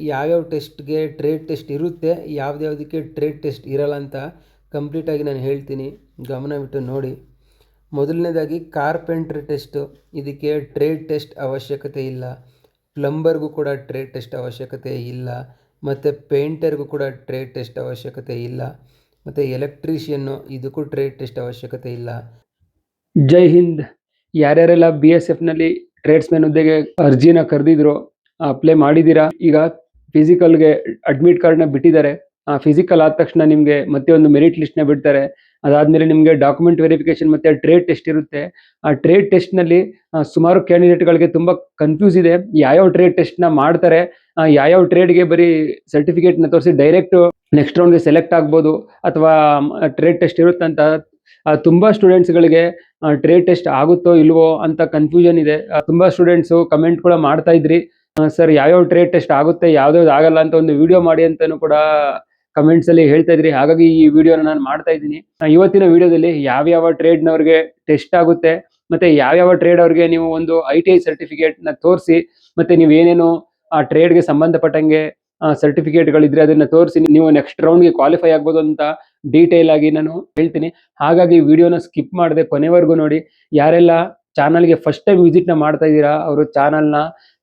ಯಾವ್ಯಾವ ಟೆಸ್ಟ್ಗೆ trade test ಇರುತ್ತೆ ಯಾವ್ದ್ಯಾವುದಕ್ಕೆ trade test ಇರಲ್ಲ ಅಂತ ಕಂಪ್ಲೀಟಾಗಿ ನಾನು ಹೇಳ್ತೀನಿ. ಗಮನವಿಟ್ಟು ನೋಡಿ. ಮೊದಲನೇದಾಗಿ ಕಾರ್ಪೆಂಟ್ರ್ ಟೆಸ್ಟು, ಇದಕ್ಕೆ ಟ್ರೇಡ್ ಟೆಸ್ಟ್ ಅವಶ್ಯಕತೆ ಇಲ್ಲ. ಪ್ಲಂಬರ್ಗೂ ಕೂಡ ಟ್ರೇಡ್ ಟೆಸ್ಟ್ ಅವಶ್ಯಕತೆ ಇಲ್ಲ. ಮತ್ತು ಪೇಂಟರ್ಗೂ ಕೂಡ ಟ್ರೇಡ್ ಟೆಸ್ಟ್ ಅವಶ್ಯಕತೆ ಇಲ್ಲ. ಮತ್ತು ಎಲೆಕ್ಟ್ರಿಷಿಯನ್ನು, ಇದಕ್ಕೂ ಟ್ರೇಡ್ ಟೆಸ್ಟ್ ಅವಶ್ಯಕತೆ ಇಲ್ಲ. ಜೈ ಹಿಂದ್. ಯಾರ್ಯಾರೆಲ್ಲ ಬಿ ಎಸ್ ಎಫ್ನಲ್ಲಿ ಟ್ರೇಡ್ಸ್ಮೆನ್ ಹುದ್ದೆಗೆ ಅರ್ಜಿನ ಕರೆದಿದ್ರು ಅಪ್ಲೈ ಮಾಡಿದ್ದೀರಾ? ಈಗ ಫಿಸಿಕಲ್ಗೆ ಅಡ್ಮಿಟ್ ಕಾರ್ಡ್ನ ಬಿಟ್ಟಿದ್ದಾರೆ. ಆ ಫಿಸಿಕಲ್ ಆದ ತಕ್ಷಣ ನಿಮಗೆ ಮತ್ತೆ ಒಂದು ಮೆರಿಟ್ ಲಿಸ್ಟ್ನ ಬಿಡ್ತಾರೆ. ಅದಾದ್ಮೇಲೆ ನಿಮಗೆ ಡಾಕ್ಯುಮೆಂಟ್ ವೆರಿಫಿಕೇಶನ್ ಮತ್ತೆ ಟ್ರೇಡ್ ಟೆಸ್ಟ್ ಇರುತ್ತೆ. ಆ ಟ್ರೇಡ್ ಟೆಸ್ಟ್ನಲ್ಲಿ ಸುಮಾರು ಕ್ಯಾಂಡಿಡೇಟ್ಗಳಿಗೆ ಗಳಿಗೆ ತುಂಬಾ ಕನ್ಫ್ಯೂಸ್ ಇದೆ. ಯಾವ್ಯಾವ ಟ್ರೇಡ್ ಟೆಸ್ಟ್ನ ಮಾಡ್ತಾರೆ ಯಾವ್ಯಾವ ಟ್ರೇಡ್ಗೆ ಬರೀ ಸರ್ಟಿಫಿಕೇಟ್ನ ತೋರಿಸಿ ಡೈರೆಕ್ಟ್ ನೆಕ್ಸ್ಟ್ ರೌಂಡ್ಗೆ ಸೆಲೆಕ್ಟ್ ಆಗ್ಬೋದು ಅಥವಾ ಟ್ರೇಡ್ ಟೆಸ್ಟ್ ಇರುತ್ತಂತ ತುಂಬ ತುಂಬಾ ಸ್ಟೂಡೆಂಟ್ಸ್ ಗಳಿಗೆ ಟ್ರೇಡ್ ಟೆಸ್ಟ್ ಆಗುತ್ತೋ ಇಲ್ವೋ ಅಂತ ಕನ್ಫ್ಯೂಷನ್ ಇದೆ. ತುಂಬಾ ಸ್ಟೂಡೆಂಟ್ಸ್ ಕಮೆಂಟ್ ಕೂಡ ಮಾಡ್ತಾ ಇದ್ರಿ. ಸರ್, ಯಾವ್ಯಾವ ಟ್ರೇಡ್ ಟೆಸ್ಟ್ ಆಗುತ್ತೆ ಯಾವ್ದಾವ್ದು ಆಗಲ್ಲ ಅಂತ ಒಂದು ವಿಡಿಯೋ ಮಾಡಿ ಅಂತಾನು ಕೂಡ ಕಮೆಂಟ್ಸ್ ಅಲ್ಲಿ ಹೇಳ್ತಾ ಇದ್ರಿ. ಹಾಗಾಗಿ ಈ ವಿಡಿಯೋನ ನಾನು ಮಾಡ್ತಾ ಇದ್ದೀನಿ. ಇವತ್ತಿನ ವಿಡಿಯೋದಲ್ಲಿ ಯಾವ್ಯಾವ ಟ್ರೇಡ್ ನವರಿಗೆ ಟೆಸ್ಟ್ ಆಗುತ್ತೆ, ಮತ್ತೆ ಯಾವ್ಯಾವ ಟ್ರೇಡ್ ಅವ್ರಿಗೆ ನೀವು ಒಂದು ಐ ಟಿ ಐ ಸರ್ಟಿಫಿಕೇಟ್ನ ತೋರಿಸಿ, ಮತ್ತೆ ನೀವು ಏನೇನು ಆ ಟ್ರೇಡ್ಗೆ ಸಂಬಂಧಪಟ್ಟಂಗೆ ಸರ್ಟಿಫಿಕೇಟ್ ಗಳಿದ್ರೆ ಅದನ್ನ ತೋರಿಸಿ, ನೀವು ನೆಕ್ಸ್ಟ್ ರೌಂಡ್ಗೆ ಕ್ವಾಲಿಫೈ ಆಗ್ಬೋದು ಅಂತ ಡೀಟೇಲ್ ಆಗಿ ನಾನು ಹೇಳ್ತೀನಿ. ಹಾಗಾಗಿ ವಿಡಿಯೋನ ಸ್ಕಿಪ್ ಮಾಡದೆ ಕೊನೆವರೆಗೂ ನೋಡಿ. ಯಾರೆಲ್ಲ ಚಾನಲ್ಗೆ ಫಸ್ಟ್ ಟೈಮ್ ವಿಸಿಟ್ನ ಮಾಡ್ತಾ ಇದ್ದೀರಾ, ಅವರು ಚಾನಲ್ನ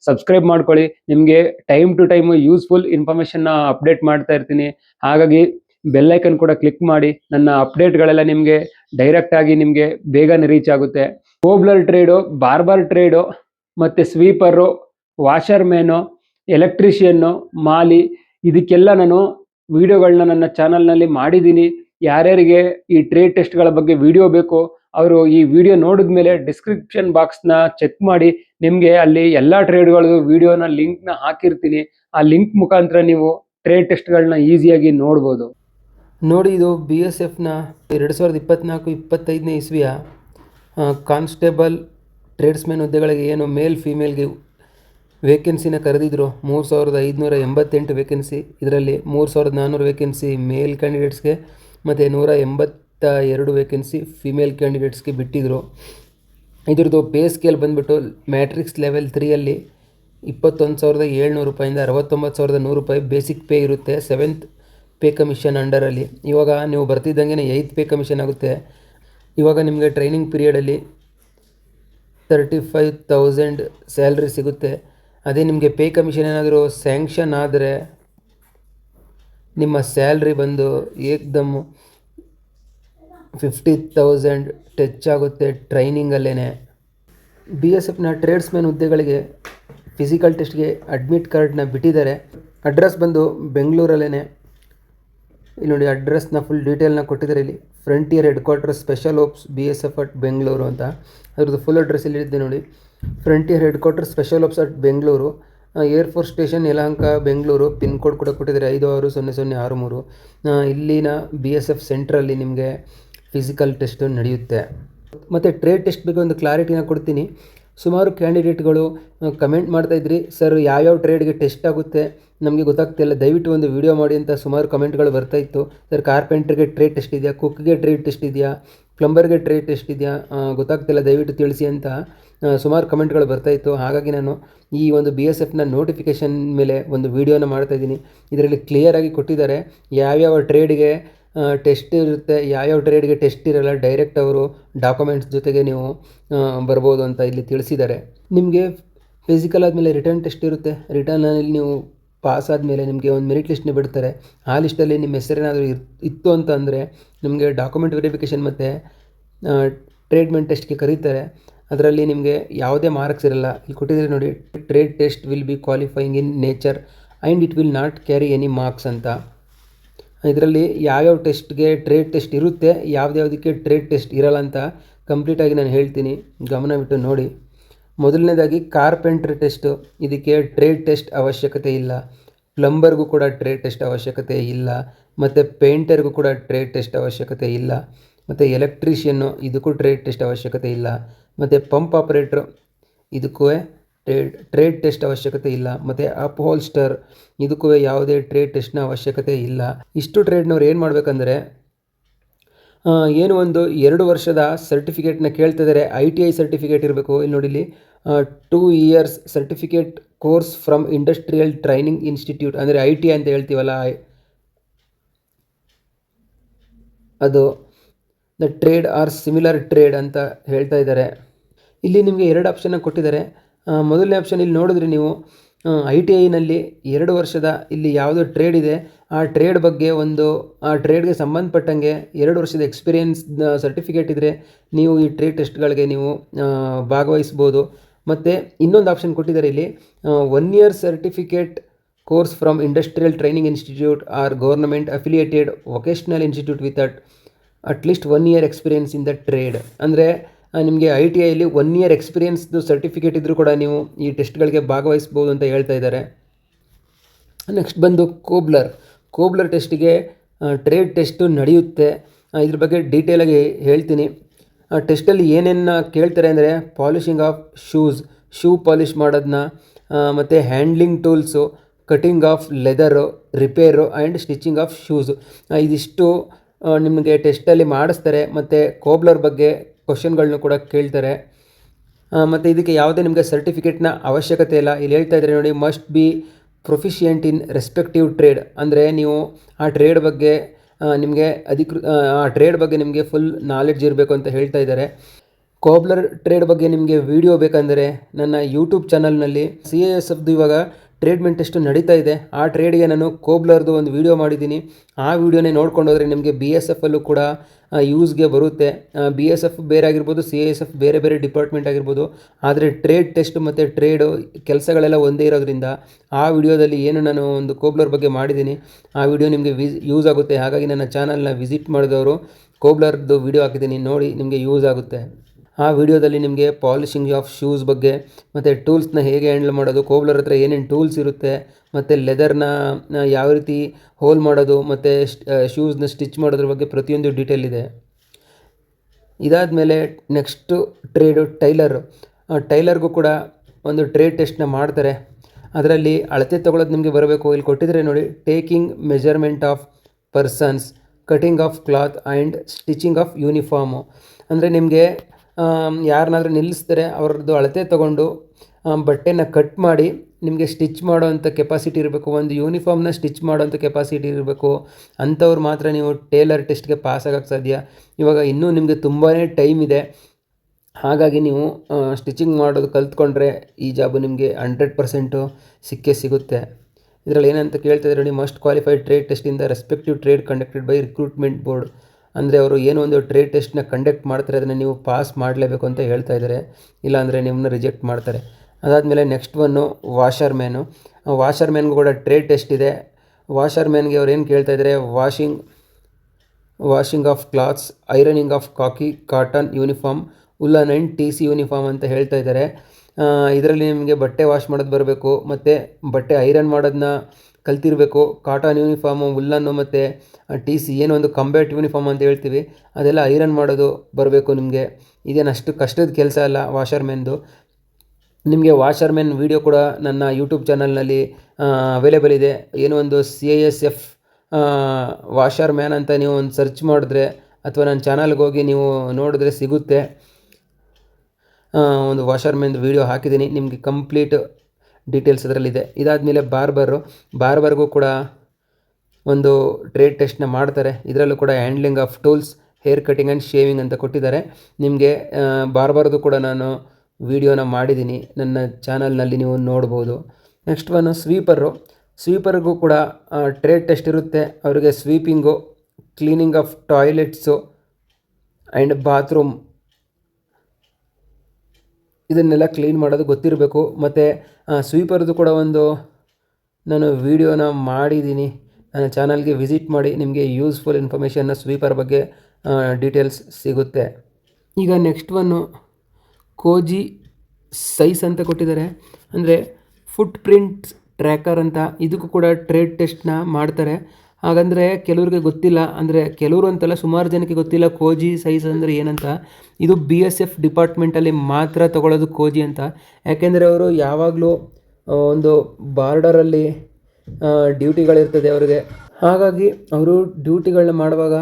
ಸಬ್ಸ್ಕ್ರೈಬ್ ಮಾಡ್ಕೊಳ್ಳಿ. ನಿಮಗೆ ಟೈಮ್ ಟು ಟೈಮ್ ಯೂಸ್ಫುಲ್ ಇನ್ಫಾರ್ಮೇಶನ್ನ ಅಪ್ಡೇಟ್ ಮಾಡ್ತಾ ಇರ್ತೀನಿ. ಹಾಗಾಗಿ ಬೆಲ್ಲೈಕನ್ ಕೂಡ ಕ್ಲಿಕ್ ಮಾಡಿ, ನನ್ನ ಅಪ್ಡೇಟ್ಗಳೆಲ್ಲ ನಿಮಗೆ ಡೈರೆಕ್ಟ್ ಆಗಿ ನಿಮಗೆ ಬೇಗನೆ ರೀಚ್ ಆಗುತ್ತೆ. ಕೋಬ್ಲರ್ ಟ್ರೇಡು ಬಾರ್ಬರ್ ಟ್ರೇಡು ಮತ್ತೆ ಸ್ವೀಪರು ವಾಷರ್ ಮ್ಯಾನು ಎಲೆಕ್ಟ್ರಿಷಿಯನ್ನು ಮಾಲಿ, ಇದಕ್ಕೆಲ್ಲ ನಾನು ವಿಡಿಯೋಗಳನ್ನ ನನ್ನ ಚಾನಲ್ನಲ್ಲಿ ಮಾಡಿದ್ದೀನಿ. ಯಾರ್ಯಾರಿಗೆ ಈ ಟ್ರೇಡ್ ಟೆಸ್ಟ್ಗಳ ಬಗ್ಗೆ ವಿಡಿಯೋ ಬೇಕು, ಅವರು ಈ ವಿಡಿಯೋ ನೋಡಿದ ಮೇಲೆ ಡಿಸ್ಕ್ರಿಪ್ಷನ್ ಬಾಕ್ಸ್ನ ಚೆಕ್ ಮಾಡಿ, ನಿಮಗೆ ಅಲ್ಲಿ ಎಲ್ಲ ಟ್ರೇಡ್ಗಳದ್ದು ವಿಡಿಯೋನ ಲಿಂಕ್ನ ಹಾಕಿರ್ತೀನಿ. ಆ ಲಿಂಕ್ ಮುಖಾಂತರ ನೀವು ಟ್ರೇಡ್ ಟೆಸ್ಟ್ಗಳನ್ನ ಈಸಿಯಾಗಿ ನೋಡ್ಬೋದು. ನೋಡಿ, ಇದು ಬಿ ಎಸ್ ಎಫ್ನ ಎರಡು ಸಾವಿರದ ಇಪ್ಪತ್ನಾಲ್ಕು, ಇಪ್ಪತ್ತೈದನೇ ಇಸ್ವಿಯ ಕಾನ್ಸ್ಟೇಬಲ್ ಟ್ರೇಡ್ಸ್ಮೆನ್ ಹುದ್ದೆಗಳಿಗೆ ಏನು ಮೇಲ್ ಫೀಮೇಲ್ಗೆ ವೇಕೆನ್ಸಿನ ಕರೆದಿದ್ರು. ಮೂರು ಸಾವಿರದ ಐದುನೂರ ಎಂಬತ್ತೆಂಟು ವೇಕೆನ್ಸಿ ಇದರಲ್ಲಿ ಮೂರು ಸಾವಿರದ ನಾನ್ನೂರು ವೇಕೆನ್ಸಿ ಮೇಲ್ ಕ್ಯಾಂಡಿಡೇಟ್ಸ್ಗೆ ಮತ್ತು ನೂರ ಎಂಬತ್ತ ಎರಡು ವೇಕೆನ್ಸಿ ಫಿಮೇಲ್ ಕ್ಯಾಂಡಿಡೇಟ್ಸ್ಗೆ ಬಿಟ್ಟಿದ್ರು. ಇದ್ರದ್ದು ಪೇ ಸ್ಕೇಲ್ ಬಂದುಬಿಟ್ಟು ಮ್ಯಾಟ್ರಿಕ್ಸ್ ಲೆವೆಲ್ ತ್ರೀಯಲ್ಲಿ ಇಪ್ಪತ್ತೊಂದು ಸಾವಿರದ ಏಳ್ನೂರು ರೂಪಾಯಿಂದ ಅರವತ್ತೊಂಬತ್ತು ಸಾವಿರದ ನೂರು ರೂಪಾಯಿ ಬೇಸಿಕ್ ಪೇ ಇರುತ್ತೆ ಸೆವೆಂತ್ ಪೇ ಕಮಿಷನ್ ಅಂಡರಲ್ಲಿ ಇವಾಗ ನೀವು ಬರ್ತಿದ್ದಂಗೆ ಏಯ್ತ್ ಪೇ ಕಮಿಷನ್ ಆಗುತ್ತೆ. ಇವಾಗ ನಿಮಗೆ ಟ್ರೈನಿಂಗ್ ಪೀರಿಯಡಲ್ಲಿ ತರ್ಟಿ ಫೈವ್ ತೌಸಂಡ್ ಸ್ಯಾಲ್ರಿ ಸಿಗುತ್ತೆ. ಅದೇ ನಿಮಗೆ ಪೇ ಕಮಿಷನ್ ಏನಾದರೂ ಸ್ಯಾಂಕ್ಷನ್ ಆದರೆ ನಿಮ್ಮ ಸ್ಯಾಲ್ರಿ ಬಂದು ಏಕ್ದಮ್ ಫಿಫ್ಟಿ ತೌಸಂಡ್ ಟಚ್ ಆಗುತ್ತೆ ಟ್ರೈನಿಂಗಲ್ಲೇ ಬಿ ಎಸ್ ಎಫ್ನ ಟ್ರೇಡ್ಸ್ಮೆನ್ ಹುದ್ದೆಗಳಿಗೆ ಫಿಸಿಕಲ್ ಟೆಸ್ಟ್ಗೆ ಅಡ್ಮಿಟ್ ಕಾರ್ಡ್ನ ಬಿಟ್ಟಿದ್ದಾರೆ. ಅಡ್ರೆಸ್ ಬಂದು ಬೆಂಗಳೂರಲ್ಲೇ ಇಲ್ಲಿ ನೋಡಿ ಅಡ್ರೆಸ್ನ ಫುಲ್ ಡೀಟೇಲ್ನ ಕೊಟ್ಟಿದ್ದಾರೆ ಇಲ್ಲಿ. Frontier head quarter special ops B S F at Bengaluru ಅಂತ. ಅದ್ರದ್ದು ಫುಲ್ ಅಡ್ರೆಸ್ ಇಲ್ಲಿದೆ ನೋಡಿ. Frontier head quarter special ops at Bengaluru. Air force station Yelahanka Bengaluru pin code ಕೂಡ ಕೊಟ್ಟಿದ್ದಾರೆ. ಐದು ಆರು ಸೊನ್ನೆ ಸೊನ್ನೆ ಆರು ಮೂರು. ಇಲ್ಲಿನ ಬಿ ಎಸ್ ಎಫ್ ಸೆಂಟ್ರಲ್ಲಿ ನಿಮಗೆ ಫಿಸಿಕಲ್ ಟೆಸ್ಟು ನಡೆಯುತ್ತೆ. ಮತ್ತು ಟ್ರೇಡ್ ಟೆಸ್ಟ್ ಬಗ್ಗೆ ಒಂದು ಕ್ಲಾರಿಟಿನ ಕೊಡ್ತೀನಿ. ಸುಮಾರು ಕ್ಯಾಂಡಿಡೇಟ್ಗಳು ಕಮೆಂಟ್ ಮಾಡ್ತಾ ಇದ್ರಿ. ಸರ್ ಯಾವ್ಯಾವ ಟ್ರೇಡ್ಗೆ ಟೆಸ್ಟ್ ಆಗುತ್ತೆ? ನಮಗೆ ಗೊತ್ತಾಗ್ತಿಲ್ಲ ದಯವಿಟ್ಟು ಒಂದು ವಿಡಿಯೋ ಮಾಡಿ ಅಂತ ಸುಮಾರು ಕಮೆಂಟ್ಗಳು ಬರ್ತಾ ಇತ್ತು. ಸರ್ ಕಾರ್ಪೆಂಟ್ರಿಗೆ ಟ್ರೇಡ್ ಟೆಸ್ಟ್ ಇದೆಯಾ? ಕುಕ್ಗೆ ಟ್ರೇಡ್ ಟೆಸ್ಟ್ ಇದೆಯಾ? ಪ್ಲಂಬರ್ಗೆ ಟ್ರೇಡ್ ಟೆಸ್ಟ್ ಇದೆಯಾ? ಗೊತ್ತಾಗ್ತಿಲ್ಲ ದಯವಿಟ್ಟು ತಿಳಿಸಿ ಅಂತ. ಸುಮಾರು ಕಮೆಂಟ್ಗಳು ಬರ್ತಾಯಿತ್ತು ಹಾಗಾಗಿ ನಾನು ಈ ಒಂದು ಬಿ ಎಸ್ ಎಫ್ನ ನೋಟಿಫಿಕೇಷನ್ ಮೇಲೆ ಒಂದು ವಿಡಿಯೋನ ಮಾಡ್ತಾ ಇದ್ದೀನಿ. ಇದರಲ್ಲಿ ಕ್ಲಿಯರಾಗಿ ಕೊಟ್ಟಿದ್ದಾರೆ. ಯಾವ್ಯಾವ ಟ್ರೇಡ್ಗೆ ಟೆಸ್ಟ್ ಇರುತ್ತೆ, ಯಾವ್ಯಾವ ಟ್ರೇಡ್ಗೆ ಟೆಸ್ಟ್ ಇರಲ್ಲ ಡೈರೆಕ್ಟ್ ಅವರು ಡಾಕ್ಯುಮೆಂಟ್ಸ್ ಜೊತೆಗೆ ನೀವು ಬರ್ಬೋದು ಅಂತ ಇಲ್ಲಿ ತಿಳಿಸಿದ್ದಾರೆ. ನಿಮಗೆ ಫಿಸಿಕಲ್ ಆದಮೇಲೆ ರಿಟರ್ನ್ ಟೆಸ್ಟ್ ಇರುತ್ತೆ. ರಿಟರ್ನಲ್ಲಿ ನೀವು ಪಾಸ್ ಆದಮೇಲೆ ನಿಮಗೆ ಒಂದು ಮೆರಿಟ್ ಲಿಸ್ಟ್ನ ಬಿಡ್ತಾರೆ. ಆ ಲಿಸ್ಟಲ್ಲಿ ನಿಮ್ಮ ಹೆಸರೇನಾದರೂ ಇತ್ತು ಅಂತ ನಿಮಗೆ ಡಾಕ್ಯುಮೆಂಟ್ ವೆರಿಫಿಕೇಷನ್ ಮತ್ತು ಟ್ರೀಟ್ಮೆಂಟ್ ಟೆಸ್ಟ್ಗೆ ಕರೀತಾರೆ. ಅದರಲ್ಲಿ ನಿಮಗೆ ಯಾವುದೇ ಮಾರ್ಕ್ಸ್ ಇರಲ್ಲ. ಇಲ್ಲಿ ಕೊಟ್ಟಿದ್ದಾರೆ ನೋಡಿ trade test will be qualifying in nature and it will not carry any marks ಅಂತ. ಇದರಲ್ಲಿ ಯಾವ್ಯಾವ ಟೆಸ್ಟ್ಗೆ ಟ್ರೇಡ್ ಟೆಸ್ಟ್ ಇರುತ್ತೆ ಯಾವ್ದ್ಯಾವುದಕ್ಕೆ ಟ್ರೇಡ್ ಟೆಸ್ಟ್ ಇರಲ್ಲ ಅಂತ ಕಂಪ್ಲೀಟಾಗಿ ನಾನು ಹೇಳ್ತೀನಿ. ಗಮನವಿಟ್ಟು ನೋಡಿ. ಮೊದಲನೇದಾಗಿ ಕಾರ್ಪೆಂಟ್ರ್ ಟೆಸ್ಟು ಇದಕ್ಕೆ ಟ್ರೇಡ್ ಟೆಸ್ಟ್ ಅವಶ್ಯಕತೆ ಇಲ್ಲ. ಪ್ಲಂಬರ್ಗೂ ಕೂಡ ಟ್ರೇಡ್ ಟೆಸ್ಟ್ ಅವಶ್ಯಕತೆ ಇಲ್ಲ. ಮತ್ತು ಪೇಂಟರ್ಗೂ ಕೂಡ ಟ್ರೇಡ್ ಟೆಸ್ಟ್ ಅವಶ್ಯಕತೆ ಇಲ್ಲ. ಮತ್ತು ಎಲೆಕ್ಟ್ರಿಷಿಯನ್ನು ಇದಕ್ಕೂ ಟ್ರೇಡ್ ಟೆಸ್ಟ್ ಅವಶ್ಯಕತೆ ಇಲ್ಲ. ಮತ್ತು ಪಂಪ್ ಆಪ್ರೇಟ್ರ್ ಇದಕ್ಕೂ ಟ್ರೇಡ್ ಟ್ರೇಡ್ ಟೆಸ್ಟ್ ಅವಶ್ಯಕತೆ ಇಲ್ಲ. ಮತ್ತು ಅಪ್ಹೋಲ್ಸ್ಟರ್ ಇದಕ್ಕೂ ಯಾವುದೇ ಟ್ರೇಡ್ ಟೆಸ್ಟ್ನ ಅವಶ್ಯಕತೆ ಇಲ್ಲ. ಇಷ್ಟು ಟ್ರೇಡ್ನವ್ರು ಏನು ಮಾಡಬೇಕಂದ್ರೆ ಏನು ಒಂದು ಎರಡು ವರ್ಷದ ಸರ್ಟಿಫಿಕೇಟ್ನ ಕೇಳ್ತಿದ್ದಾರೆ ಐ ಟಿ ಐ ಸರ್ಟಿಫಿಕೇಟ್ ಇರಬೇಕು. ಇಲ್ಲಿ ನೋಡಿ ಇಲ್ಲಿ two years certificate course from industrial training institute ಅಂದರೆ ಐ ಟಿ ಐ ಅಂತ ಹೇಳ್ತೀವಲ್ಲ ಅದು the trade or similar trade ಅಂತ ಹೇಳ್ತಾ ಇದ್ದಾರೆ ಇಲ್ಲಿ ನಿಮಗೆ ಎರಡು ಆಪ್ಷನ್ನ ಕೊಟ್ಟಿದ್ದಾರೆ. ಮೊದಲನೇ ಆಪ್ಷನ್ ಇಲ್ಲಿ ನೋಡಿದ್ರೆ ನೀವು ಐ ಟಿ ಐನಲ್ಲಿ ಎರಡು ವರ್ಷದ ಇಲ್ಲಿ ಯಾವುದೋ ಟ್ರೇಡ್ ಇದೆ. ಆ ಟ್ರೇಡ್ ಬಗ್ಗೆ ಒಂದು, ಆ ಟ್ರೇಡ್ಗೆ ಸಂಬಂಧಪಟ್ಟಂಗೆ ಎರಡು ವರ್ಷದ ಎಕ್ಸ್ಪೀರಿಯನ್ಸ್ ಸರ್ಟಿಫಿಕೇಟ್ ಇದ್ದರೆ ನೀವು ಈ ಟ್ರೇಡ್ ಟೆಸ್ಟ್ಗಳಿಗೆ ನೀವು ಭಾಗವಹಿಸ್ಬೋದು ಮತ್ತು ಇನ್ನೊಂದು ಆಪ್ಷನ್ ಕೊಟ್ಟಿದ್ದಾರೆ ಇಲ್ಲಿ one year certificate course from industrial training institute or government affiliated vocational institute with at at least one year experience in the trade ಅಂದರೆ ನಿಮಗೆ ಐ ಟಿ ಐಲಿ ಒನ್ ಇಯರ್ ಎಕ್ಸ್ಪೀರಿಯನ್ಸ್ದು ಸರ್ಟಿಫಿಕೇಟ್ ಇದ್ದರೂ ಕೂಡ ನೀವು ಈ ಟೆಸ್ಟ್ಗಳಿಗೆ ಭಾಗವಹಿಸ್ಬೋದು ಅಂತ ಹೇಳ್ತಾ ಇದ್ದಾರೆ. ನೆಕ್ಸ್ಟ್ ಬಂದು ಕೋಬ್ಲರ್ ಕೋಬ್ಲರ್ ಟೆಸ್ಟಿಗೆ ಟ್ರೇಡ್ ಟೆಸ್ಟು ನಡೆಯುತ್ತೆ. ಇದ್ರ ಬಗ್ಗೆ ಡೀಟೇಲಾಗಿ ಹೇಳ್ತೀನಿ. ಟೆಸ್ಟಲ್ಲಿ ಏನೇನು ಕೇಳ್ತಾರೆ ಅಂದರೆ polishing of shoes shoe polish ಮಾಡೋದನ್ನ ಮತ್ತು handling tools cutting of leather repair and stitching of shoes ಇದಿಷ್ಟು ನಿಮಗೆ ಟೆಸ್ಟಲ್ಲಿ ಮಾಡಿಸ್ತಾರೆ. ಮತ್ತು ಕೋಬ್ಲರ್ ಬಗ್ಗೆ ಕ್ವಶನ್ಗಳನ್ನೂ ಕೂಡ ಕೇಳ್ತಾರೆ. ಮತ್ತು ಇದಕ್ಕೆ ಯಾವುದೇ ನಿಮಗೆ ಸರ್ಟಿಫಿಕೇಟ್ನ ಅವಶ್ಯಕತೆ ಇಲ್ಲ. ಇಲ್ಲಿ ಹೇಳ್ತಾ ಇದ್ದಾರೆ ನೋಡಿ must be proficient in respective trade ಅಂದರೆ ನೀವು ಆ ಟ್ರೇಡ್ ಬಗ್ಗೆ ನಿಮಗೆ ಅಧಿಕೃ ಆ, ಟ್ರೇಡ್ ಬಗ್ಗೆ ನಿಮಗೆ ಫುಲ್ ನಾಲೆಡ್ಜ್ ಇರಬೇಕು ಅಂತ ಹೇಳ್ತಾ ಇದ್ದಾರೆ. ಕೋಬ್ಲರ್ ಟ್ರೇಡ್ ಬಗ್ಗೆ ನಿಮಗೆ ವಿಡಿಯೋ ಬೇಕಂದರೆ ನನ್ನ ಯೂಟ್ಯೂಬ್ ಚಾನಲ್ನಲ್ಲಿ ಸಿ ಎ ಎಸ್ ಎಫ್ದು ಇವಾಗ ಟ್ರೇಡ್ಮೆಂಟ್ ಟೆಸ್ಟ್ ನಡೀತಾ ಇದೆ. ಆ ಟ್ರೇಡ್ಗೆ ನಾನು ಕೋಬ್ಲರ್ದು ಒಂದು ವಿಡಿಯೋ ಮಾಡಿದ್ದೀನಿ. ಆ ವಿಡಿಯೋನೇ ನೋಡ್ಕೊಂಡು ಹೋದರೆ ನಿಮಗೆ ಬಿ ಎಸ್ ಎಫಲ್ಲೂ ಕೂಡ ಯೂಸ್ಗೆ ಬರುತ್ತೆ. ಬಿ ಎಸ್ ಎಫ್ ಬೇರೆ ಆಗಿರ್ಬೋದು ಸಿ ಎಸ್ ಎಫ್ ಬೇರೆ ಬೇರೆ ಡಿಪಾರ್ಟ್ಮೆಂಟ್ ಆಗಿರ್ಬೋದು. ಆದರೆ ಟ್ರೇಡ್ ಟೆಸ್ಟ್ ಮತ್ತು ಟ್ರೇಡು ಕೆಲಸಗಳೆಲ್ಲ ಒಂದೇ ಇರೋದ್ರಿಂದ ಆ ವಿಡಿಯೋದಲ್ಲಿ ಏನು ನಾನು ಒಂದು ಕೋಬ್ಲರ್ ಬಗ್ಗೆ ಮಾಡಿದ್ದೀನಿ. ಆ ವಿಡಿಯೋ ನಿಮಗೆ ವಿಸ್ ಯೂಸ್ ಆಗುತ್ತೆ. ಹಾಗಾಗಿ ನನ್ನ ಚಾನಲ್ನ ವಿಸಿಟ್ ಮಾಡಿದವರು ಕೋಬ್ಲರ್ದು ವಿಡಿಯೋ ಹಾಕಿದ್ದೀನಿ. ನೋಡಿ ನಿಮಗೆ ಯೂಸ್ ಆಗುತ್ತೆ. ಆ ವಿಡಿಯೋದಲ್ಲಿ ನಿಮಗೆ ಪಾಲಿಶಿಂಗ್ ಆಫ್ ಶೂಸ್ ಬಗ್ಗೆ, ಮತ್ತು ಟೂಲ್ಸ್ನ ಹೇಗೆ ಹ್ಯಾಂಡಲ್ ಮಾಡೋದು, ಕೋಬ್ಲರ್ ಹತ್ರ ಏನೇನು ಟೂಲ್ಸ್ ಇರುತ್ತೆ, ಮತ್ತು ಲೆದರ್ನ ಯಾವ ರೀತಿ ಹೋಲ್ ಮಾಡೋದು, ಮತ್ತು ಶೂಸ್ನ ಸ್ಟಿಚ್ ಮಾಡೋದ್ರ ಬಗ್ಗೆ ಪ್ರತಿಯೊಂದು ಡೀಟೇಲ್ ಇದೆ. ಇದಾದ ಮೇಲೆ ನೆಕ್ಸ್ಟು ಟ್ರೇಡು ಟೈಲರು. ಟೈಲರ್ಗೂ ಕೂಡ ಒಂದು ಟ್ರೇಡ್ ಟೆಸ್ಟ್ನ ಮಾಡ್ತಾರೆ. ಅದರಲ್ಲಿ ಅಳತೆ ತೊಗೊಳೋದು ನಿಮಗೆ ಬರಬೇಕು. ಇಲ್ಲಿ ಕೊಟ್ಟಿದ್ರೆ ನೋಡಿ, taking measurement of persons, cutting of cloth and stitching of uniform. ಅಂದರೆ ನಿಮಗೆ ಯಾರನ್ನಾದ್ರೂ ನಿಲ್ಲಿಸ್ತಾರೆ, ಅವ್ರದ್ದು ಅಳತೆ ತೊಗೊಂಡು ಬಟ್ಟೆನ ಕಟ್ ಮಾಡಿ, ನಿಮಗೆ ಸ್ಟಿಚ್ ಮಾಡೋವಂಥ ಕೆಪಾಸಿಟಿ ಇರಬೇಕು, ಒಂದು ಯೂನಿಫಾರ್ಮ್ನ ಸ್ಟಿಚ್ ಮಾಡೋವಂಥ ಕೆಪಾಸಿಟಿ ಇರಬೇಕು, ಅಂಥವ್ರು ಮಾತ್ರ ನೀವು ಟೇಲರ್ ಟೆಸ್ಟ್ಗೆ ಪಾಸ್ ಆಗೋಕ್ಕೆ ಸಾಧ್ಯ. ಇವಾಗ ಇನ್ನೂ ನಿಮಗೆ ತುಂಬಾ ಟೈಮ್ ಇದೆ. ಹಾಗಾಗಿ ನೀವು ಸ್ಟಿಚಿಂಗ್ ಮಾಡೋದು ಕಲ್ತ್ಕೊಂಡ್ರೆ ಈ ಜಾಬು ನಿಮಗೆ ಹಂಡ್ರೆಡ್ ಪರ್ಸೆಂಟು ಸಿಕ್ಕೇ ಸಿಗುತ್ತೆ. ಇದರಲ್ಲಿ ಏನಂತ ಕೇಳ್ತಿದ್ದಾರೆ ನೋಡಿ must qualified trade ಟೆಸ್ಟಿಂದ respective trade conducted by recruitment board ಅಂದರೆ ಅವರು ಏನೋ ಒಂದು ಟ್ರೇಡ್ ಟೆಸ್ಟ್ನ ಕಂಡಕ್ಟ್ ಮಾಡ್ತಾರೆ, ಅದನ್ನು ನೀವು ಪಾಸ್ ಮಾಡಲೇಬೇಕು ಅಂತ ಹೇಳ್ತಾ ಇದ್ದಾರೆ ಇಲ್ಲಾಂದರೆ ನಿಮ್ಮನ್ನ ರಿಜೆಕ್ಟ್ ಮಾಡ್ತಾರೆ. ಅದಾದಮೇಲೆ next one washer man washer ಮ್ಯಾನ್ಗೂ ಕೂಡ ಟ್ರೇಡ್ ಟೆಸ್ಟ್ ಇದೆ. ವಾಷರ್ ಮ್ಯಾನ್ಗೆ ಅವ್ರು ಏನು ಕೇಳ್ತಾ ಇದ್ದಾರೆ washing washing of clothes ironing of khaki cotton uniform woollen and T C uniform ಅಂತ ಹೇಳ್ತಾ ಇದ್ದಾರೆ ಇದರಲ್ಲಿ ನಿಮಗೆ ಬಟ್ಟೆ ವಾಶ್ ಮಾಡೋದು ಬರಬೇಕು, ಮತ್ತು ಬಟ್ಟೆ ಐರನ್ ಮಾಡೋದನ್ನ ಕಲ್ತಿರಬೇಕು ಕಾಟನ್ ಯೂನಿಫಾರ್ಮು ಉಲ್ಲನ್ನು ಮತ್ತು ಟಿ ಸಿ ಏನೋ ಒಂದು ಕಂಬ್ಯಾಟ್ ಯೂನಿಫಾರ್ಮ್ ಅಂತ ಹೇಳ್ತೀವಿ, ಅದೆಲ್ಲ ಐರನ್ ಮಾಡೋದು ಬರಬೇಕು ನಿಮಗೆ. ಇದೇನು ಅಷ್ಟು ಕಷ್ಟದ ಕೆಲಸ ಅಲ್ಲ ವಾಷರ್ ಮ್ಯಾನ್ದು ನಿಮಗೆ ವಾಷರ್ ಮ್ಯಾನ್ ವೀಡಿಯೋ ಕೂಡ ನನ್ನ ಯೂಟ್ಯೂಬ್ ಚಾನಲ್ನಲ್ಲಿ ಅವೈಲೇಬಲ್ ಇದೆ. ಏನೋ ಒಂದು C S F washer man ಅಂತ ನೀವು ಒಂದು ಸರ್ಚ್ ಮಾಡಿದ್ರೆ, ಅಥವಾ ನನ್ನ ಚಾನಲ್ಗೆ ಹೋಗಿ ನೀವು ನೋಡಿದ್ರೆ ಸಿಗುತ್ತೆ. ಒಂದು ವಾಷರ್ ವಿಡಿಯೋ ವೀಡಿಯೋ ಹಾಕಿದ್ದೀನಿ. ನಿಮಗೆ ಕಂಪ್ಲೀಟ್ ಡೀಟೇಲ್ಸ್ ಅದರಲ್ಲಿದೆ. ಇದಾದಮೇಲೆ ಬಾರ್ಬರು. ಬಾರ್ಬರ್ಗೂ ಕೂಡ ಒಂದು ಟ್ರೇಡ್ ಟೆಸ್ಟ್ನ ಮಾಡ್ತಾರೆ. ಇದರಲ್ಲೂ ಕೂಡ handling of tools hair cutting and shaving ಅಂತ ಕೊಟ್ಟಿದ್ದಾರೆ. ನಿಮಗೆ ಬಾರ್ಬರ್ದು ಕೂಡ ನಾನು ವೀಡಿಯೋನ ಮಾಡಿದ್ದೀನಿ. ನನ್ನ ಚಾನಲ್ನಲ್ಲಿ ನೀವು ನೋಡ್ಬೋದು. ನೆಕ್ಸ್ಟ್ ಒನ್ ಸ್ವೀಪರು ಸ್ವೀಪರ್ಗೂ ಕೂಡ ಟ್ರೇಡ್ ಟೆಸ್ಟ್ ಇರುತ್ತೆ. ಅವರಿಗೆ sweeping cleaning of toilets and bathroom ಇದನ್ನೆಲ್ಲ ಕ್ಲೀನ್ ಮಾಡೋದು ಗೊತ್ತಿರಬೇಕು. ಮತ್ತು ಸ್ವೀಪರ್ದು ಕೂಡ ಒಂದು ನಾನು ವೀಡಿಯೋನ ಮಾಡಿದ್ದೀನಿ ನನ್ನ ಚಾನಲ್ಗೆ ವಿಸಿಟ್ ಮಾಡಿ ನಿಮಗೆ ಯೂಸ್ಫುಲ್ ಇನ್ಫಾರ್ಮೇಷನ್ನ ಸ್ವೀಪರ್ ಬಗ್ಗೆ ಡೀಟೇಲ್ಸ್ ಸಿಗುತ್ತೆ. ಈಗ ನೆಕ್ಸ್ಟ್ ಒನ್ನು ಕೋಜಿ ಸೈಸ್ ಅಂತ ಕೊಟ್ಟಿದ್ದಾರೆ. ಅಂದರೆ ಫುಟ್ ಪ್ರಿಂಟ್ ಟ್ರ್ಯಾಕರ್ ಅಂತ. ಇದಕ್ಕೂ ಕೂಡ ಟ್ರೇಡ್ ಟೆಸ್ಟ್ನ ಮಾಡ್ತಾರೆ. ಹಾಗಂದರೆ ಕೆಲವ್ರಿಗೆ ಗೊತ್ತಿಲ್ಲ, ಅಂದರೆ ಕೆಲವರು ಅಂತಲ್ಲ ಸುಮಾರು ಜನಕ್ಕೆ ಗೊತ್ತಿಲ್ಲ ಕೋಜಿ ಸೈಜ್ ಅಂದರೆ ಏನಂತ. ಇದು ಬಿ ಎಸ್ ಎಫ್ ಡಿಪಾರ್ಟ್ಮೆಂಟಲ್ಲಿ ಮಾತ್ರ ತಗೊಳ್ಳೋದು ಕೋಜಿ ಅಂತ. ಯಾಕೆಂದರೆ ಅವರು ಯಾವಾಗಲೂ ಒಂದು ಬಾರ್ಡರಲ್ಲಿ ಡ್ಯೂಟಿಗಳಿರ್ತದೆ ಅವರಿಗೆ. ಹಾಗಾಗಿ ಅವರು ಡ್ಯೂಟಿಗಳನ್ನ ಮಾಡುವಾಗ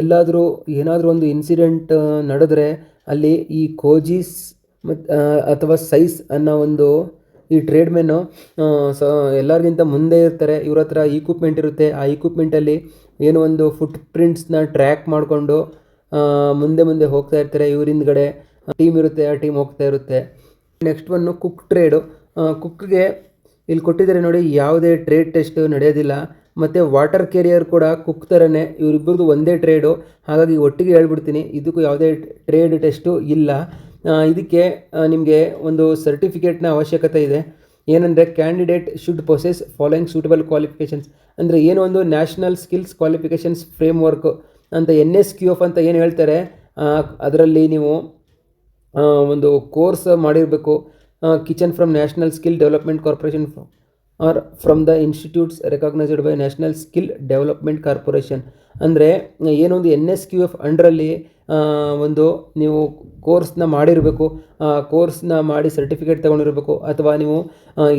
ಎಲ್ಲಾದರೂ ಏನಾದರೂ ಒಂದು ಇನ್ಸಿಡೆಂಟ್ ನಡೆದ್ರೆ ಅಲ್ಲಿ ಈ ಕೋಜಿಸ್ ಮತ್ತು ಅಥವಾ ಸೈಸ್ ಅನ್ನೋ ಒಂದು ಈ ಟ್ರೇಡ್ಮೆನ್ನು ಸ, ಎಲ್ಲರಿಗಿಂತ ಮುಂದೆ ಇರ್ತಾರೆ. ಇವ್ರ ಹತ್ರ ಈಕ್ವಿಪ್ಮೆಂಟ್ ಇರುತ್ತೆ. ಆ ಈಕ್ವಿಪ್ಮೆಂಟಲ್ಲಿ ಏನೋ ಒಂದು ಫುಟ್ ಪ್ರಿಂಟ್ಸ್ನ ಟ್ರ್ಯಾಕ್ ಮಾಡಿಕೊಂಡು ಮುಂದೆ ಮುಂದೆ ಹೋಗ್ತಾ ಇರ್ತಾರೆ. ಇವ್ರ ಹಿಂದ್ಗಡೆ ಟೀಮ್ ಇರುತ್ತೆ. ಆ ಟೀಮ್ ಹೋಗ್ತಾ ಇರುತ್ತೆ. ನೆಕ್ಸ್ಟ್ ಒನ್ನು ಕುಕ್ ಟ್ರೇಡು ಕುಕ್ಗೆ ಇಲ್ಲಿ ಕೊಟ್ಟಿದ್ದಾರೆ ನೋಡಿ, ಯಾವುದೇ ಟ್ರೇಡ್ ಟೆಸ್ಟ್ ನಡೆಯೋದಿಲ್ಲ. ಮತ್ತು ವಾಟರ್ ಕೆರಿಯರ್ ಕೂಡ ಕುಕ್ ಥರನೇ ಇವರಿಬ್ಬರದು ಒಂದೇ ಟ್ರೇಡು ಹಾಗಾಗಿ ಒಟ್ಟಿಗೆ ಹೇಳ್ಬಿಡ್ತೀನಿ, ಇದಕ್ಕೂ ಯಾವುದೇ ಟ್ರೇಡ್ ಟೆಸ್ಟು ಇಲ್ಲ. ಇದಕ್ಕೆ ನಿಮಗೆ ಒಂದು ಸರ್ಟಿಫಿಕೇಟ್ನ ಅವಶ್ಯಕತೆ ಇದೆ. ಏನಂದರೆ candidate should possess following suitable qualifications ಅಂದರೆ ಏನೋ ಒಂದು national skills qualifications framework ಅಂತ ಎನ್ ಎಸ್ ಕ್ಯೂ ಎಫ್ ಅಂತ ಏನು ಹೇಳ್ತಾರೆ ಅದರಲ್ಲಿ ನೀವು ಒಂದು ಕೋರ್ಸ್ ಮಾಡಿರಬೇಕು. Kitchen from national skill development corporation or from the institutes recognised by national skill development corporation ಅಂದರೆ ಏನೊಂದು ಎನ್ ಎಸ್ ಕ್ಯೂ ಎಫ್ ಅಂಡ್ರಲ್ಲಿ ಒಂದು ನೀವು ಕೋರ್ಸ್ನ ಮಾಡಿರಬೇಕು ಕೋರ್ಸ್ನ ಮಾಡಿ ಸರ್ಟಿಫಿಕೇಟ್ ತೊಗೊಂಡಿರಬೇಕು, ಅಥವಾ ನೀವು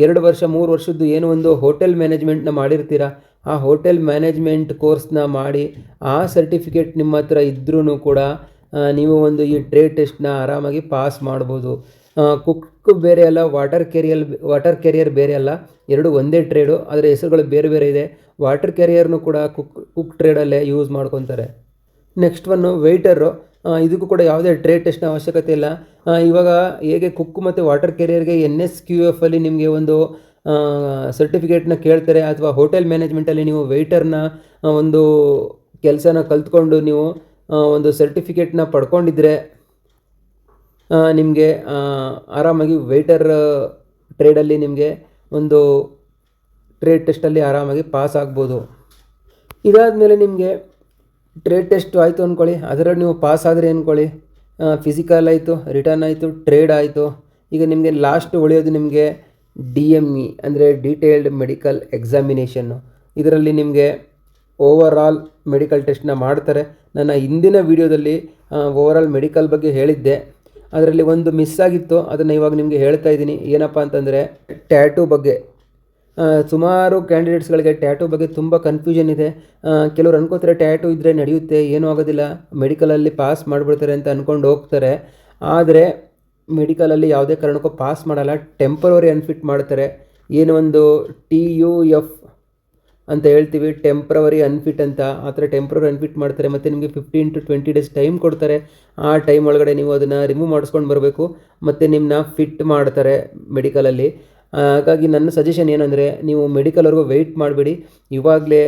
ಎರಡು ವರ್ಷ, ಮೂರು ವರ್ಷದ್ದು ಏನೋ ಒಂದು ಹೋಟೆಲ್ ಮ್ಯಾನೇಜ್ಮೆಂಟ್ನ ಮಾಡಿರ್ತೀರ, ಆ ಹೋಟೆಲ್ ಮ್ಯಾನೇಜ್ಮೆಂಟ್ ಕೋರ್ಸ್ನ ಮಾಡಿ ಆ ಸರ್ಟಿಫಿಕೇಟ್ ನಿಮ್ಮ ಹತ್ರ ಇದ್ರೂ ಕೂಡ ನೀವು ಒಂದು ಈ ಟ್ರೇಡ್ ಟೆಸ್ಟ್ನ ಆರಾಮಾಗಿ ಪಾಸ್ ಮಾಡ್ಬೋದು. ಕುಕ್ ಬೇರೆ ಅಲ್ಲ, ವಾಟರ್ ಕೆರಿಯಲ್ ವಾಟರ್ ಕೆರಿಯರ್ ಬೇರೆ ಅಲ್ಲ, ಎರಡು ಒಂದೇ ಟ್ರೇಡು ಅದರ ಹೆಸರುಗಳು ಬೇರೆ ಬೇರೆ ಇದೆ, ವಾಟರ್ ಕೆರಿಯರ್ನು ಕೂಡ ಕುಕ್ ಕುಕ್ ಟ್ರೇಡಲ್ಲೇ ಯೂಸ್ ಮಾಡ್ಕೊತಾರೆ. ನೆಕ್ಸ್ಟ್ ಒನ್ನು ವೆಯ್ಟರು ಇದಕ್ಕೂ ಕೂಡ ಯಾವುದೇ ಟ್ರೇಡ್ ಟೆಸ್ಟ್ನ ಅವಶ್ಯಕತೆ ಇಲ್ಲ. ಇವಾಗ ಹೇಗೆ ಕುಕ್ ಮತ್ತು ವಾಟರ್ ಕೆರಿಯರ್ಗೆ ಎನ್ ಎಸ್ ಕ್ಯೂ ಎಫ್ ಅಲ್ಲಿ ನಿಮಗೆ ಒಂದು ಸರ್ಟಿಫಿಕೇಟ್ನ ಕೇಳ್ತಾರೆ ಅಥವಾ ಹೋಟೆಲ್ ಮ್ಯಾನೇಜ್ಮೆಂಟಲ್ಲಿ ನೀವು ವೆಯ್ಟರ್ನ ಒಂದು ಕೆಲಸನ ಕಲ್ತ್ಕೊಂಡು ನೀವು ಒಂದು ಸರ್ಟಿಫಿಕೇಟ್ನ ಪಡ್ಕೊಂಡಿದ್ರೆ ನಿಮಗೆ ಆರಾಮಾಗಿ ವೆಯ್ಟರ್ ಟ್ರೇಡಲ್ಲಿ ನಿಮಗೆ ಒಂದು ಟ್ರೇಡ್ ಟೆಸ್ಟಲ್ಲಿ ಆರಾಮಾಗಿ ಪಾಸ್ ಆಗ್ಬೋದು. ಇದಾದಮೇಲೆ ನಿಮಗೆ ಟ್ರೇಡ್ ಟೆಸ್ಟ್ ಆಯಿತು ಅಂದ್ಕೊಳ್ಳಿ ಅದರಲ್ಲಿ ನೀವು ಪಾಸ್ ಆದರೆ ಅಂದ್ಕೊಳ್ಳಿ ಫಿಸಿಕಲ್ ಆಯಿತು ರಿಟರ್ನ್ ಆಯಿತು ಟ್ರೇಡ್ ಆಯಿತು. ಈಗ ನಿಮಗೆ ಲಾಸ್ಟ್ ಉಳಿಯೋದು ನಿಮಗೆ ಡಿ ಎಂ ಇ ಅಂದರೆ ಡೀಟೇಲ್ಡ್ ಮೆಡಿಕಲ್ ಎಕ್ಸಾಮಿನೇಷನ್ನು ಇದರಲ್ಲಿ ನಿಮಗೆ ಓವರ್ ಆಲ್ ಮೆಡಿಕಲ್ ಟೆಸ್ಟ್ನ ಮಾಡ್ತಾರೆ. ನನ್ನ ಹಿಂದಿನ ವೀಡಿಯೋದಲ್ಲಿ ಓವರ್ ಮೆಡಿಕಲ್ ಬಗ್ಗೆ ಹೇಳಿದ್ದೆ. ಅದರಲ್ಲಿ ಒಂದು ಮಿಸ್ ಆಗಿತ್ತು. ಅದನ್ನು ಇವಾಗ ನಿಮಗೆ ಹೇಳ್ತಾ ಇದ್ದೀನಿ. ಏನಪ್ಪ ಅಂತಂದರೆ ಟ್ಯಾಟೂ ಬಗ್ಗೆ. ಸುಮಾರು ಕ್ಯಾಂಡಿಡೇಟ್ಸ್ಗಳಿಗೆ ಟ್ಯಾಟೂ ಬಗ್ಗೆ ತುಂಬ ಕನ್ಫ್ಯೂಷನ್ ಇದೆ. ಕೆಲವರು ಅನ್ಕೋತಾರೆ ಟ್ಯಾಟೂ ಇದ್ದರೆ ನಡೆಯುತ್ತೆ, ಏನೂ ಆಗೋದಿಲ್ಲ ಮೆಡಿಕಲಲ್ಲಿ ಪಾಸ್ ಮಾಡಿಬಿಡ್ತಾರೆ ಅಂತ ಅಂದ್ಕೊಂಡು ಹೋಗ್ತಾರೆ. ಆದರೆ ಮೆಡಿಕಲಲ್ಲಿ ಯಾವುದೇ ಕಾರಣಕ್ಕೂ ಪಾಸ್ ಮಾಡಲ್ಲ ಟೆಂಪರರಿ ಅನ್ಫಿಟ್ ಮಾಡ್ತಾರೆ. ಏನು ಒಂದು ಟಿ ಯು ಎಫ್ ಅಂತ ಹೇಳ್ತೀವಿ ಟೆಂಪ್ರವರಿ ಅನ್ಫಿಟ್ ಅಂತ. ಆ ಥರ ಟೆಂಪ್ರವರಿ ಅನ್ಫಿಟ್ ಮಾಡ್ತಾರೆ, ಮತ್ತು ನಿಮಗೆ fifteen to twenty days time ಕೊಡ್ತಾರೆ. ಆ ಟೈಮ್ ಒಳಗಡೆ ನೀವು ಅದನ್ನು ರಿಮೂವ್ ಮಾಡಿಸ್ಕೊಂಡು ಬರಬೇಕು. ಮತ್ತು ನಿಮ್ಮನ್ನ ಫಿಟ್ ಮಾಡ್ತಾರೆ ಮೆಡಿಕಲಲ್ಲಿ ಹಾಗಾಗಿ ನನ್ನ ಸಜೆಷನ್ ಏನಂದರೆ ನೀವು ಮೆಡಿಕಲ್ವರೆಗೂ ವೆಯ್ಟ್ ಮಾಡಬೇಡಿ. ಇವಾಗಲೇ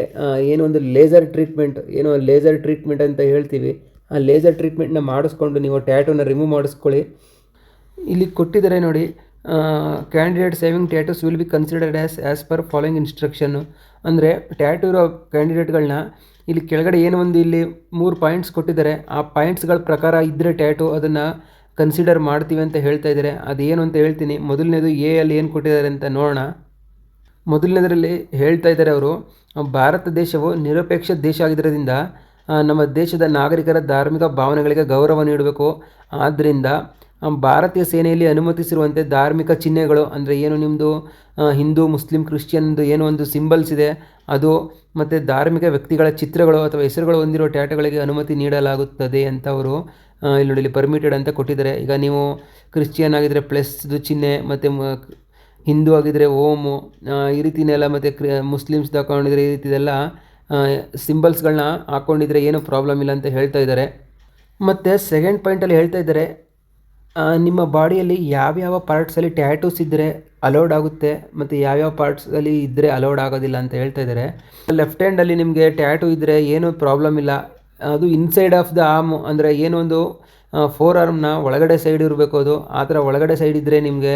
ಏನೋ ಒಂದು ಲೇಸರ್ ಟ್ರೀಟ್ಮೆಂಟ್ ಏನೋ ಲೇಸರ್ ಟ್ರೀಟ್ಮೆಂಟ್ ಅಂತ ಹೇಳ್ತೀವಿ. ಆ ಲೇಸರ್ ಟ್ರೀಟ್ಮೆಂಟ್ನ ಮಾಡಿಸ್ಕೊಂಡು ನೀವು ಟ್ಯಾಟೂನ ರಿಮೂವ್ ಮಾಡಿಸ್ಕೊಳ್ಳಿ. ಇಲ್ಲಿ ಕೊಟ್ಟಿದ್ದಾರೆ ನೋಡಿ candidate saving tattoos will be considered as as per following instruction ಅಂದರೆ ಟ್ಯಾಟೂ ಇರೋ ಕ್ಯಾಂಡಿಡೇಟ್ಗಳನ್ನ ಇಲ್ಲಿ ಕೆಳಗಡೆ ಏನು ಒಂದು ಇಲ್ಲಿ ಮೂರು ಪಾಯಿಂಟ್ಸ್ ಕೊಟ್ಟಿದ್ದಾರೆ. ಆ ಪಾಯಿಂಟ್ಸ್ಗಳ ಪ್ರಕಾರ ಇದ್ದರೆ ಟ್ಯಾಟೂ ಅದನ್ನು ಕನ್ಸಿಡರ್ ಮಾಡ್ತೀವಿ ಅಂತ ಹೇಳ್ತಾ ಇದ್ದಾರೆ. ಅದೇನು ಅಂತ ಹೇಳ್ತೀನಿ. ಮೊದಲನೇದು ಎ ಅಲ್ಲಿ ಏನು ಕೊಟ್ಟಿದ್ದಾರೆ ಅಂತ ನೋಡೋಣ. ಮೊದಲನೇದರಲ್ಲಿ ಹೇಳ್ತಾ ಇದ್ದಾರೆ ಅವರು, ಭಾರತ ದೇಶವು ನಿರಪೇಕ್ಷ ದೇಶ ಆಗಿದ್ದರಿಂದ ನಮ್ಮ ದೇಶದ ನಾಗರಿಕರ ಧಾರ್ಮಿಕ ಭಾವನೆಗಳಿಗೆ ಗೌರವ ನೀಡಬೇಕು. ಆದ್ದರಿಂದ ಭಾರತೀಯ ಸೇನೆಯಲ್ಲಿ ಅನುಮತಿಸಿರುವಂತೆ ಧಾರ್ಮಿಕ ಚಿಹ್ನೆಗಳು ಅಂದರೆ ಏನು ನಿಮ್ಮದು ಹಿಂದೂ, ಮುಸ್ಲಿಂ ಕ್ರಿಶ್ಚಿಯನ್ದು ಏನೋ ಒಂದು ಸಿಂಬಲ್ಸ್ ಇದೆ, ಅದು ಮತ್ತು ಧಾರ್ಮಿಕ ವ್ಯಕ್ತಿಗಳ ಚಿತ್ರಗಳು ಅಥವಾ ಹೆಸರುಗಳು ಹೊಂದಿರೋ ಟ್ಯಾಟುಗಳಿಗೆ ಅನುಮತಿ ನೀಡಲಾಗುತ್ತದೆ ಅಂತ ಅವರು ಇಲ್ಲಿ ನೋಡಿ ಪರ್ಮಿಟೆಡ್ ಅಂತ ಕೊಟ್ಟಿದ್ದಾರೆ. ಈಗ ನೀವು ಕ್ರಿಶ್ಚಿಯನ್ ಆಗಿದ್ದರೆ ಪ್ಲಸ್ದು ಚಿಹ್ನೆ, ಮತ್ತು ಹಿಂದೂ ಆಗಿದ್ದರೆ ಓಮು ಈ ರೀತಿನೆಲ್ಲ ಮತ್ತು ಕ್ರಿ, ಮುಸ್ಲಿಮ್ಸ್ ಹಾಕೊಂಡಿದ್ರೆ ಈ ರೀತಿದೆಲ್ಲ ಸಿಂಬಲ್ಸ್ಗಳನ್ನ ಹಾಕ್ಕೊಂಡಿದ್ರೆ ಏನೂ ಪ್ರಾಬ್ಲಮ್ ಇಲ್ಲ ಅಂತ ಹೇಳ್ತಾ ಇದ್ದಾರೆ. ಮತ್ತು ಸೆಕೆಂಡ್ ಪಾಯಿಂಟಲ್ಲಿ ಹೇಳ್ತಾ ಇದ್ದಾರೆ ನಿಮ್ಮ ಬಾಡಿಯಲ್ಲಿ ಯಾವ್ಯಾವ ಪಾರ್ಟ್ಸಲ್ಲಿ ಟ್ಯಾಟೂಸ್ ಇದ್ದರೆ ಅಲೌಡ್ ಆಗುತ್ತೆ ಮತ್ತು ಯಾವ್ಯಾವ ಪಾರ್ಟ್ಸಲ್ಲಿ ಇದ್ದರೆ ಅಲೌಡ್ ಆಗೋದಿಲ್ಲ ಅಂತ ಹೇಳ್ತಾ ಇದ್ದಾರೆ. ಲೆಫ್ಟ್ ಹ್ಯಾಂಡಲ್ಲಿ ನಿಮಗೆ ಟ್ಯಾಟೂ ಇದ್ದರೆ ಏನೂ ಪ್ರಾಬ್ಲಮ್ ಇಲ್ಲ. ಅದು ಇನ್ಸೈಡ್ ಆಫ್ ದ ಆರ್ಮ್ ಅಂದರೆ ಏನೊಂದು ಫೋರ್ ಆರ್ಮ್ನ ಒಳಗಡೆ ಸೈಡ್ ಇರಬೇಕು ಅದು. ಆ ಥರ ಒಳಗಡೆ ಸೈಡ್ ಇದ್ದರೆ ನಿಮಗೆ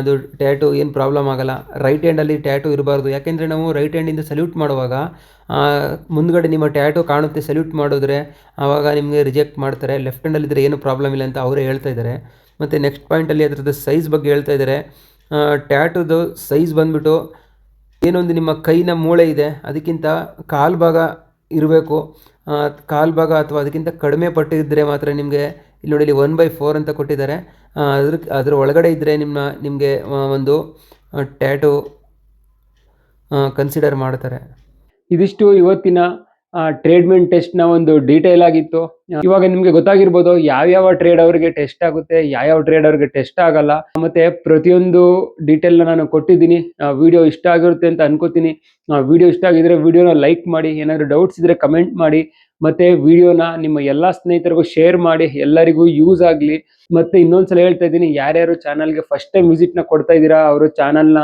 ಅದು ಟ್ಯಾಟು ಏನು ಪ್ರಾಬ್ಲಮ್ ಆಗಲ್ಲ. ರೈಟ್ ಹ್ಯಾಂಡಲ್ಲಿ ಟ್ಯಾಟು ಇರಬಾರ್ದು. ಯಾಕೆಂದರೆ ನಾವು ರೈಟ್ ಹ್ಯಾಂಡಿಂದ ಸಲ್ಯೂಟ್ ಮಾಡುವಾಗ ಮುಂದುಗಡೆ ನಿಮ್ಮ ಟ್ಯಾಟು ಕಾಣುತ್ತೆ ಸಲ್ಯೂಟ್ ಮಾಡಿದ್ರೆ ಆವಾಗ ನಿಮಗೆ ರಿಜೆಕ್ಟ್ ಮಾಡ್ತಾರೆ. ಲೆಫ್ಟ್ ಹ್ಯಾಂಡಲ್ಲಿದ್ದರೆ ಏನು ಪ್ರಾಬ್ಲಮ್ ಇಲ್ಲ ಅಂತ ಅವರೇ ಹೇಳ್ತಾ ಇದ್ದಾರೆ. ಮತ್ತು ನೆಕ್ಸ್ಟ್ ಪಾಯಿಂಟಲ್ಲಿ ಅದರದ್ದು ಸೈಜ್ ಬಗ್ಗೆ ಹೇಳ್ತಾ ಇದ್ದಾರೆ. ಟ್ಯಾಟುದು ಸೈಜ್ ಬಂದ್ಬಿಟ್ಟು ಏನೊಂದು ನಿಮ್ಮ ಕೈನ ಮೂಳೆ ಇದೆ, ಅದಕ್ಕಿಂತ ಕಾಲು ಭಾಗ ಇರಬೇಕು. ಕಾಲು ಭಾಗ ಅಥವಾ ಅದಕ್ಕಿಂತ ಕಡಿಮೆ ಪಟ್ಟಿದ್ದರೆ ಮಾತ್ರ ನಿಮಗೆ ಇಲ್ಲಿ ನೋಡಿ, ಇಲ್ಲಿ ಒನ್ ಬೈ ಫೋರ್ ಅಂತ ಕೊಟ್ಟಿದ್ದಾರೆ. ಅದ್ರ ಅದ್ರ ಒಳಗಡೆ ಇದ್ದರೆ ನಿಮ್ಮ ನಿಮಗೆ ಒಂದು ಟ್ಯಾಟು ಕನ್ಸಿಡರ್ ಮಾಡ್ತಾರೆ. ಇದಿಷ್ಟು ಇವತ್ತಿನ ಟ್ರೇಡ್ಮೆಂಟ್ ಟೆಸ್ಟ್ನ ಒಂದು ಡೀಟೇಲ್ ಆಗಿತ್ತು. ಇವಾಗ ನಿಮ್ಗೆ ಗೊತ್ತಾಗಿರ್ಬೋದು, ಯಾವ್ಯಾವ ಟ್ರೇಡ್ ಅವರಿಗೆ ಟೆಸ್ಟ್ ಆಗುತ್ತೆ, ಯಾವ್ಯಾವ ಟ್ರೇಡ್ ಅವರಿಗೆ ಟೆಸ್ಟ್ ಆಗಲ್ಲ. ಮತ್ತೆ ಪ್ರತಿಯೊಂದು ಡೀಟೇಲ್ ನಾನು ಕೊಟ್ಟಿದ್ದೀನಿ. ವಿಡಿಯೋ ಇಷ್ಟ ಆಗಿರುತ್ತೆ ಅಂತ ಅನ್ಕೋತೀನಿ. ವಿಡಿಯೋ ಇಷ್ಟ ಆಗಿದ್ರೆ ವಿಡಿಯೋನ ಲೈಕ್ ಮಾಡಿ, ಏನಾದ್ರು ಡೌಟ್ಸ್ ಇದ್ರೆ ಕಮೆಂಟ್ ಮಾಡಿ. ಮತ್ತೆ ವಿಡಿಯೋನ ನಿಮ್ಮ ಎಲ್ಲಾ ಸ್ನೇಹಿತರಿಗೂ ಶೇರ್ ಮಾಡಿ, ಎಲ್ಲರಿಗೂ ಯೂಸ್ ಆಗಲಿ. ಮತ್ತೆ ಇನ್ನೊಂದ್ಸಲ ಹೇಳ್ತಾ ಇದ್ದೀನಿ, ಯಾರ್ಯಾರು ಚಾನಲ್ಗೆ ಫಸ್ಟ್ ಟೈಮ್ ವಿಸಿಟ್ನ ಕೊಡ್ತಾ ಇದ್ದೀರಾ, ಅವರು ಚಾನಲ್ನ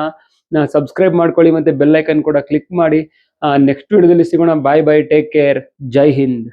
ಸಬ್ಸ್ಕ್ರೈಬ್ ಮಾಡ್ಕೊಳ್ಳಿ ಮತ್ತೆ ಬೆಲ್ ಐಕನ್ ಕೂಡ ಕ್ಲಿಕ್ ಮಾಡಿ. ನೆಕ್ಸ್ಟ್ ವಿಡಿಯೋದಲ್ಲಿ ಸಿಗೋಣ. ಬಾಯ್ ಬಾಯ್ ಟೇಕ್ ಕೇರ್ ಜೈ ಹಿಂದ್.